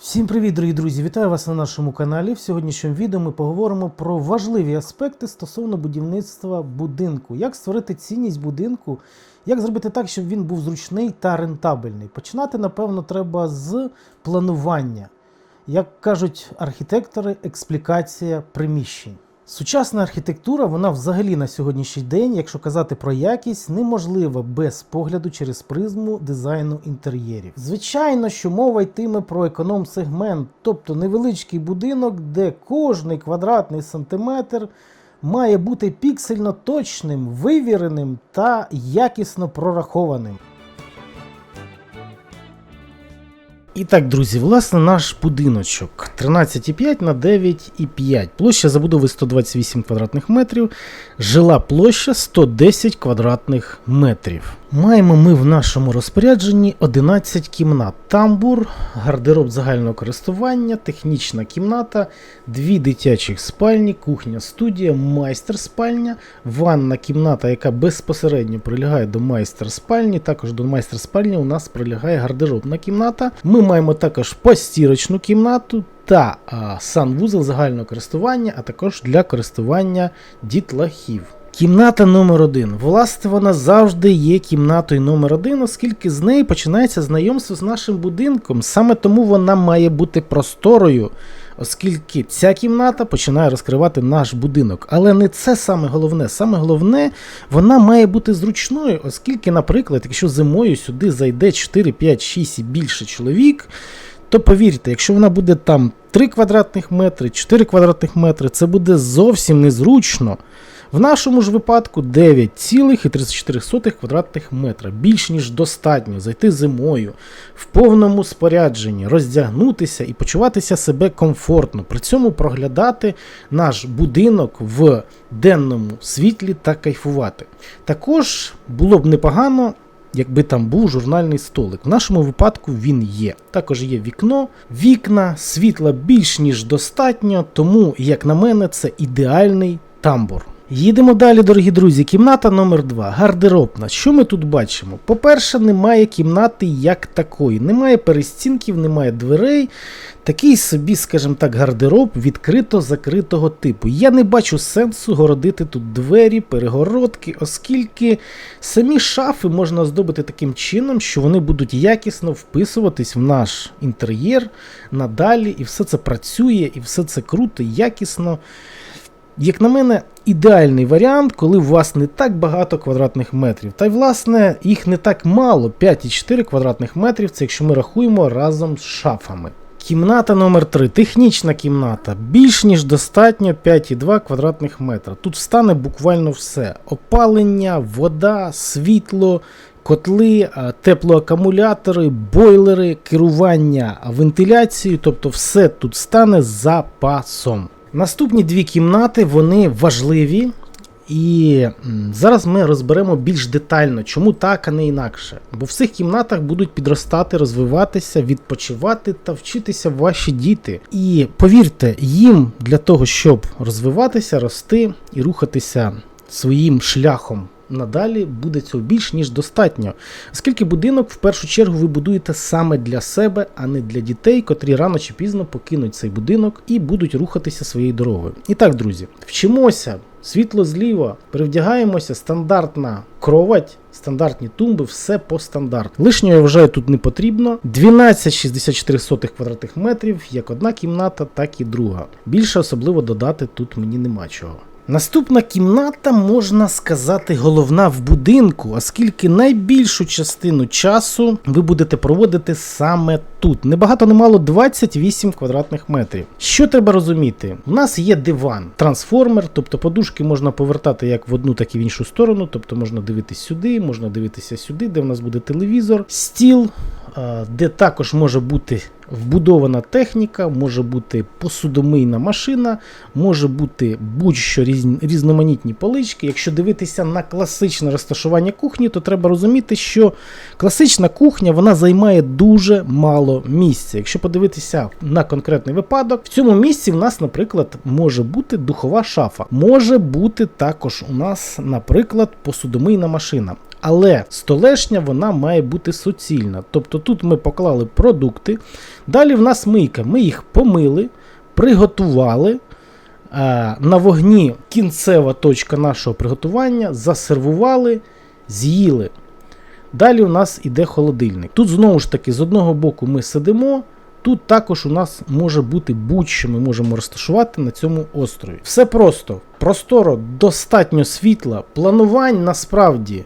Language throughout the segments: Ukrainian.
Всім привіт, дорогі друзі! Вітаю вас на нашому каналі. В сьогоднішньому відео ми поговоримо про важливі аспекти стосовно будівництва будинку. Як створити цінність будинку, як зробити так, щоб він був зручний та рентабельний. Починати, напевно, треба з планування. Як кажуть архітектори, експлікація приміщень. Сучасна архітектура, вона взагалі на сьогоднішній день, якщо казати про якість, неможлива без погляду через призму дизайну інтер'єрів. Звичайно, що мова йтиме про економ-сегмент, тобто невеличкий будинок, де кожний квадратний сантиметр має бути піксельно точним, вивіреним та якісно прорахованим. І так, друзі, власне, наш будиночок 13,5 на 9,5. Площа забудови 128 квадратних метрів, жила площа 110 квадратних метрів. Маємо ми в нашому розпорядженні 11 кімнат. Тамбур, гардероб загального користування, технічна кімната, дві дитячих спальні, кухня, студія, майстер спальня, ванна кімната, яка безпосередньо прилягає до майстер спальні. Також до майстер спальні у нас прилягає гардеробна кімната. Ми маємо також постірочну кімнату. Та а, санвузол загального користування, а також для користування дітлахів. Кімната номер один. Власне, вона завжди є кімнатою номер один, оскільки з неї починається знайомство з нашим будинком. Саме тому вона має бути просторою, оскільки ця кімната починає розкривати наш будинок. Але не це саме головне. Саме головне, вона має бути зручною, оскільки, наприклад, якщо зимою сюди зайде 4, 5, 6 і більше чоловік, то повірте, якщо вона буде там 3 квадратних метри, 4 квадратних метри, це буде зовсім незручно. В нашому ж випадку 9,34 квадратних метра. Більш ніж достатньо зайти зимою в повному спорядженні, роздягнутися і почуватися себе комфортно. При цьому проглядати наш будинок в денному світлі та кайфувати. Також було б непогано. Якби там був журнальний столик. В нашому випадку він є. Також є вікно, вікна, світла більш ніж достатньо, тому, як на мене, це ідеальний тамбур. Їдемо далі, дорогі друзі. Кімната номер 2 гардеробна. Що ми тут бачимо? По-перше, немає кімнати як такої. Немає перестінків, немає дверей. Такий собі, скажімо так, гардероб відкрито-закритого типу. Я не бачу сенсу городити тут двері, перегородки, оскільки самі шафи можна оздобити таким чином, що вони будуть якісно вписуватись в наш інтер'єр надалі, і все це працює, і все це круто, якісно. Як на мене, ідеальний варіант, коли у вас не так багато квадратних метрів. Та й власне їх не так мало 5,4 квадратних метрів, це якщо ми рахуємо разом з шафами. Кімната номер 3 технічна кімната. Більш ніж достатньо 5,2 квадратних метра. Тут встане буквально все: опалення, вода, світло. Котли, теплоакумулятори, бойлери, керування вентиляцією, тобто все тут стане запасом. Наступні дві кімнати вони важливі, і зараз ми розберемо більш детально, чому так, а не інакше. Бо в цих кімнатах будуть підростати, розвиватися, відпочивати та вчитися ваші діти. І повірте, їм для того, щоб розвиватися, рости і рухатися своїм шляхом. Надалі буде цього більш ніж достатньо, оскільки будинок в першу чергу ви будуєте саме для себе, а не для дітей, котрі рано чи пізно покинуть цей будинок і будуть рухатися своєю дорогою. І так, друзі, вчимося, світло зліва, перевдягаємося, стандартна кровать, стандартні тумби, все по стандарту. Лишнього я вважаю тут не потрібно. 12,64 квадратних метрів, як одна кімната, так і друга. Більше особливо додати тут мені нема чого. Наступна кімната, можна сказати, головна в будинку, оскільки найбільшу частину часу ви будете проводити саме тут. Небагато немало 28 квадратних метрів. Що треба розуміти? У нас є диван, трансформер, тобто подушки можна повертати як в одну, так і в іншу сторону. Тобто можна дивитися сюди, можна дивитися сюди, де в нас буде телевізор, стіл, де також може бути вбудована техніка, може бути посудомийна машина, може бути будь-що різноманітні полички. Якщо дивитися на класичне розташування кухні, то треба розуміти, що класична кухня вона займає дуже мало місця. Якщо подивитися на конкретний випадок, в цьому місці в нас, наприклад, може бути духова шафа, може бути також у нас, наприклад, посудомийна машина. Але столешня вона має бути суцільна. Тобто тут ми поклали продукти. Далі в нас мийка. Ми їх помили, приготували. Е, На вогні кінцева точка нашого приготування, засервували, з'їли. Далі у нас іде холодильник. Тут знову ж таки, з одного боку ми сидимо. Тут також у нас може бути будь-що ми можемо розташувати на цьому острові. Все просто, просторо, достатньо світла. Планувань насправді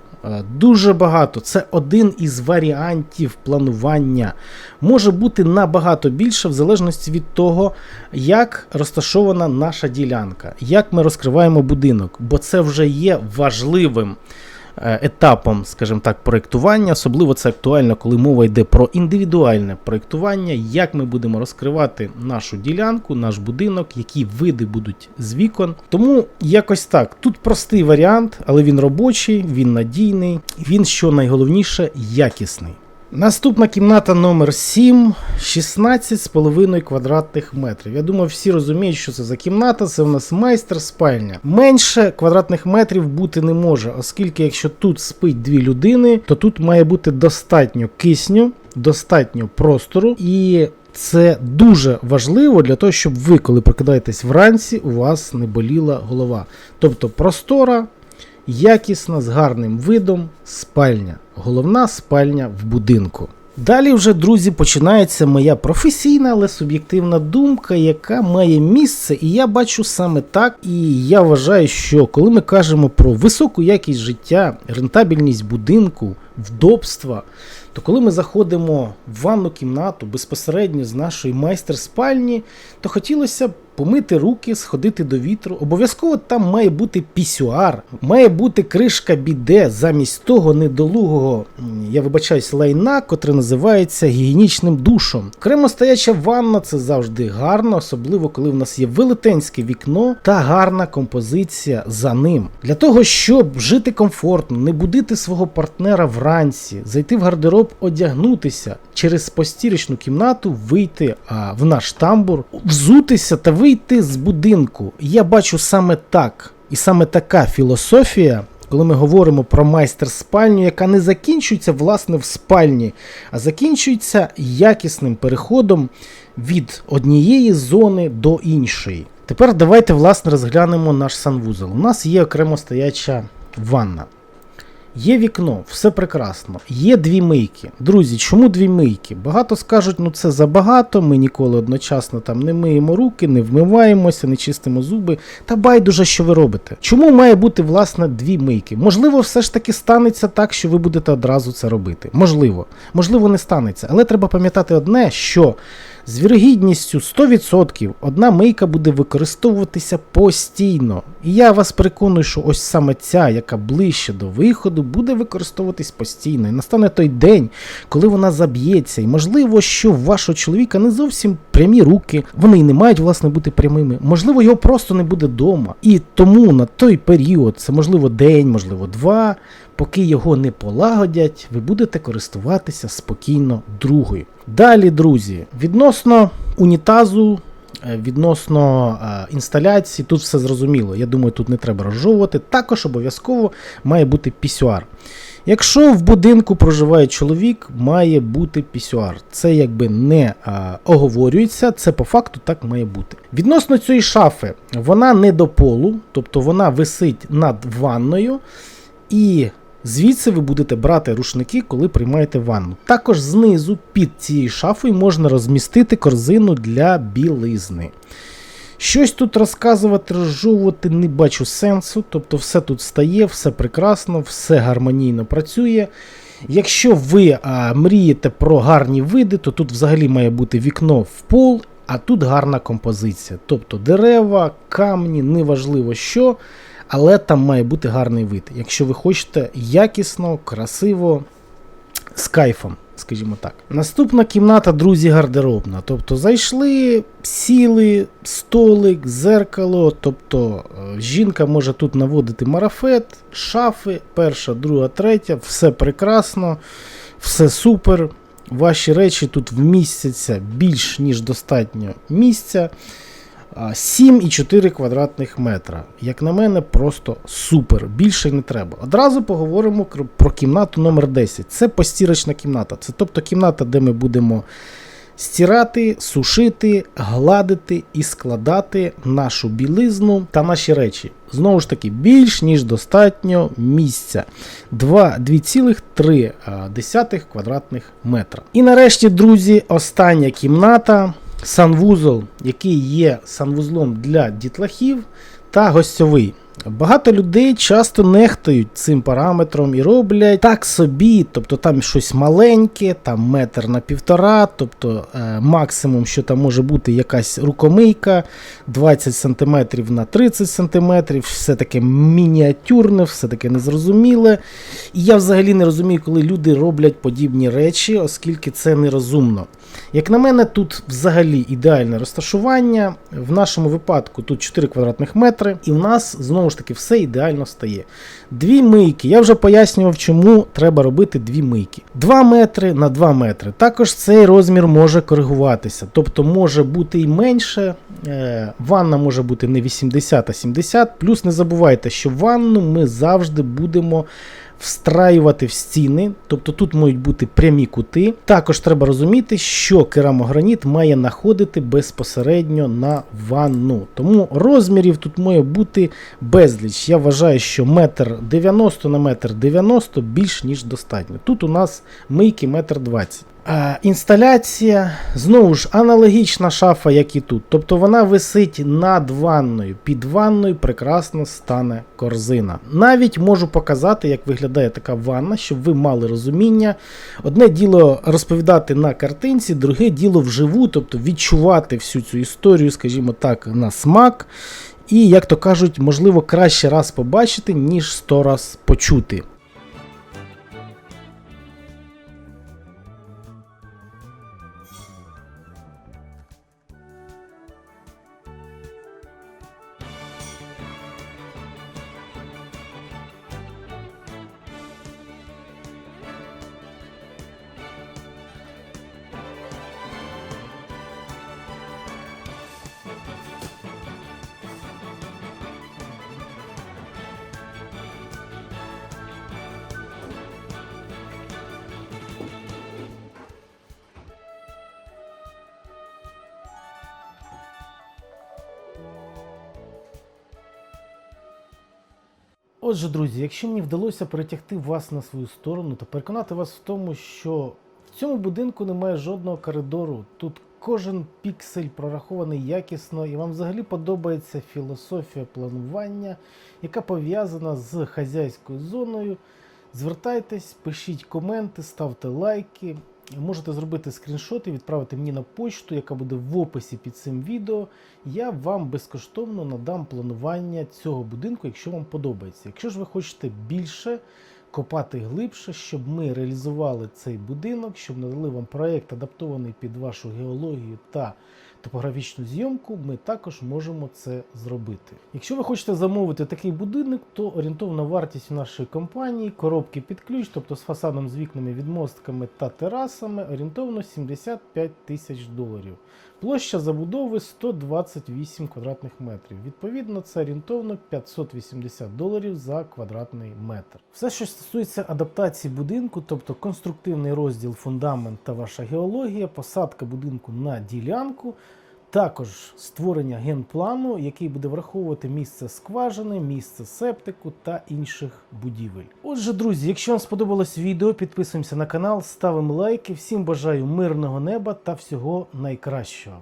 дуже багато. Це один із варіантів планування. Може бути набагато більше, в залежності від того, як розташована наша ділянка, як ми розкриваємо будинок, бо це вже є важливим е, етапом, скажімо так, проєктування. Особливо це актуально, коли мова йде про індивідуальне проєктування, як ми будемо розкривати нашу ділянку, наш будинок, які види будуть з вікон. Тому якось так. Тут простий варіант, але він робочий, він надійний, він, що найголовніше, якісний. Наступна кімната номер 7, 16,5 квадратних метрів. Я думаю, всі розуміють, що це за кімната. Це у нас майстер спальня. Менше квадратних метрів бути не може, оскільки якщо тут спить дві людини, то тут має бути достатньо кисню, достатньо простору і. Це дуже важливо для того, щоб ви, коли прокидаєтесь вранці, у вас не боліла голова. Тобто простора, якісна, з гарним видом спальня. Головна спальня в будинку. Далі вже, друзі, починається моя професійна, але суб'єктивна думка, яка має місце, і я бачу саме так. І я вважаю, що коли ми кажемо про високу якість життя, рентабельність будинку, вдобства, то коли ми заходимо в ванну кімнату безпосередньо з нашої майстер-спальні, то хотілося б помити руки, сходити до вітру. Обов'язково там має бути пісюар, має бути кришка біде замість того недолугого, я вибачаюсь, лайна, котре називається гігієнічним душом. Окремо стояча ванна це завжди гарно, особливо коли в нас є велетенське вікно та гарна композиція за ним. Для того, щоб жити комфортно, не будити свого партнера вранці, зайти в гардероб, одягнутися через постірочну кімнату, вийти а, в наш тамбур, взутися та вийти з будинку. Я бачу саме так, і саме така філософія. Коли ми говоримо про майстер-спальню, яка не закінчується власне в спальні, а закінчується якісним переходом від однієї зони до іншої. Тепер давайте власне розглянемо наш санвузол. У нас є окремо стояча ванна. Є вікно, все прекрасно. Є дві мийки. Друзі, чому дві мийки? Багато скажуть, ну це забагато, ми ніколи одночасно там не миємо руки, не вмиваємося, не чистимо зуби. Та байдуже, що ви робите. Чому має бути, власне, дві мийки? Можливо, все ж таки станеться так, що ви будете одразу це робити. Можливо, можливо, не станеться. Але треба пам'ятати одне, що з вірогідністю 100% одна мийка буде використовуватися постійно. І я вас переконую, що ось саме ця, яка ближче до виходу, буде використовуватись постійно. І настане той день, коли вона заб'ється. І можливо, що в вашого чоловіка не зовсім прямі руки, вони і не мають, власне, бути прямими. Можливо, його просто не буде вдома. І тому на той період, це можливо день, можливо, два. Поки його не полагодять, ви будете користуватися спокійно другою. Далі, друзі, відносно унітазу, е, відносно е, інсталяції, тут все зрозуміло. Я думаю, тут не треба розжовувати. Також обов'язково має бути пісюар. Якщо в будинку проживає чоловік, має бути пісюар. Це якби не а, оговорюється, це по факту так має бути. Відносно цієї шафи, вона не до полу, тобто вона висить над ванною. І звідси ви будете брати рушники, коли приймаєте ванну. Також знизу під цією шафою можна розмістити корзину для білизни. Щось тут розказувати, розжовувати не бачу сенсу, тобто все тут стає, все прекрасно, все гармонійно працює. Якщо ви а, мрієте про гарні види, то тут взагалі має бути вікно в пол, а тут гарна композиція. Тобто дерева, камні, неважливо що, але там має бути гарний вид. Якщо ви хочете якісно, красиво, з кайфом, скажімо так. Наступна кімната, друзі, гардеробна. Тобто зайшли, сіли, столик, зеркало. Тобто е, жінка може тут наводити марафет, шафи, перша, друга, третя, все прекрасно, все супер. Ваші речі тут вмістяться більш ніж достатньо місця. А, 7,4 квадратних метра. Як на мене, просто супер. Більше не треба. Одразу поговоримо про кімнату номер 10. Це постірочна кімната. Це тобто кімната, де ми будемо стирати, сушити, гладити і складати нашу білизну та наші речі. Знову ж таки, більш ніж достатньо місця. Два- 2,3 квадратних метра. І нарешті, друзі, остання кімната. Санвузол, який є санвузлом для дітлахів та гостьовий. Багато людей часто нехтують цим параметром і роблять так собі, тобто там щось маленьке, там метр на півтора, тобто е, максимум, що там може бути якась рукомийка 20 см на 30 см, все таке мініатюрне, все таке незрозуміле. І я взагалі не розумію, коли люди роблять подібні речі, оскільки це нерозумно. Як на мене, тут взагалі ідеальне розташування. В нашому випадку тут 4 квадратних метри, і в нас знову ж таки все ідеально стає. Дві мийки. Я вже пояснював, чому треба робити дві мийки. 2 метри на 2 метри. Також цей розмір може коригуватися. Тобто може бути і менше. Е, Ванна може бути не 80, а 70. Плюс не забувайте, що ванну ми завжди будемо встраювати в стіни, тобто тут мають бути прямі кути. Також треба розуміти, що керамограніт має находити безпосередньо на ванну. Тому розмірів тут має бути безліч. Я вважаю, що метр 90 на метр 90 більш ніж достатньо. Тут у нас мийки метр 20. А, інсталяція знову ж аналогічна шафа, як і тут. Тобто вона висить над ванною. Під ванною прекрасно стане корзина. Навіть можу показати, як виглядає така ванна, щоб ви мали розуміння. Одне діло розповідати на картинці, друге діло вживу, тобто відчувати всю цю історію, скажімо так, на смак. І, як то кажуть, можливо, краще раз побачити, ніж сто раз почути. Отже, друзі, якщо мені вдалося перетягти вас на свою сторону та переконати вас в тому, що в цьому будинку немає жодного коридору, тут кожен піксель прорахований якісно, і вам взагалі подобається філософія планування, яка пов'язана з хазяйською зоною. Звертайтесь, пишіть коменти, ставте лайки. Можете зробити скріншот і відправити мені на почту, яка буде в описі під цим відео. Я вам безкоштовно надам планування цього будинку, якщо вам подобається. Якщо ж ви хочете більше копати глибше, щоб ми реалізували цей будинок, щоб надали вам проєкт, адаптований під вашу геологію та топографічну зйомку, ми також можемо це зробити. Якщо ви хочете замовити такий будинок, то орієнтовна вартість нашої компанії, коробки під ключ, тобто з фасадом з вікнами, відмостками та терасами, орієнтовно 75 тисяч доларів. Площа забудови 128 квадратних метрів. Відповідно, це орієнтовно 580 доларів за квадратний метр. Все, що стосується адаптації будинку, тобто конструктивний розділ, фундамент та ваша геологія, посадка будинку на ділянку. Також створення генплану, який буде враховувати місце скважини, місце септику та інших будівель. Отже, друзі, якщо вам сподобалось відео, підписуємося на канал, ставимо лайки. Всім бажаю мирного неба та всього найкращого.